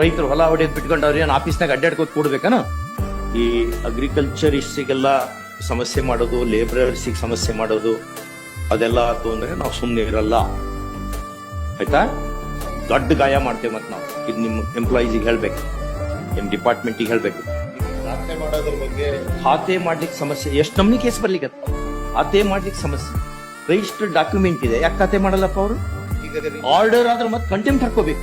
ರೈತರು ಹೊಲ ಹೊಡೆಯೋದ್ ಬಿಟ್ಕೊಂಡು ಅವ್ರು ಏನು ಆಫೀಸ್ನಾಗ ಅಡ್ಡಾಡ್ಕೋತ ಕೊಡ್ಬೇಕನ? ಈ ಅಗ್ರಿಕಲ್ಚರಿಸ್ಟಿಗೆಲ್ಲ ಸಮಸ್ಯೆ ಮಾಡೋದು ಲೇಬರರ್ಸಿಗೆ ಸಮಸ್ಯೆ ಮಾಡೋದು ಅದೆಲ್ಲ ಆತು ಅಂದ್ರೆ ನಾವು ಸುಮ್ಮನೆ ಇರಲ್ಲ. ಆಯ್ತಾ? ದೊಡ್ಡ ಗಾಯ ಮಾಡ್ತೇವೆ ಮತ್ತೆ ನಾವು. ಇದು ನಿಮ್ಮ ಎಂಪ್ಲಾಯೀಸಿಗೆ ಹೇಳ್ಬೇಕು. ನಿಮ್ ಡಿಪಾರ್ಟ್ಮೆಂಟಿಗೆ ಹೇಳ್ಬೇಕು. ಖಾತೆ ಮಾಡೋದ್ರ ಬಗ್ಗೆ ಖಾತೆ ಮಾಡ್ಲಿಕ್ಕೆ ಸಮಸ್ಯೆ ಎಷ್ಟು ನಮ್ನಿ ಕೇಸ್ ಬರ್ಲಿಕ್ಕೆ ಖಾತೆ ಮಾಡ್ಲಿಕ್ಕೆ ಸಮಸ್ಯೆ. ರಿಜಿಸ್ಟರ್ಡ್ ಡಾಕ್ಯುಮೆಂಟ್ ಇದೆ. ಯಾಕೆ ಖಾತೆ ಮಾಡಲ್ಲಪ್ಪ ಅವರು? ಆರ್ಡರ್ ಆದ್ರೆ ಮತ್ತೆ ಕಂಟೆಂಪ್ಟ್ ಹಾಕೋಬೇಕು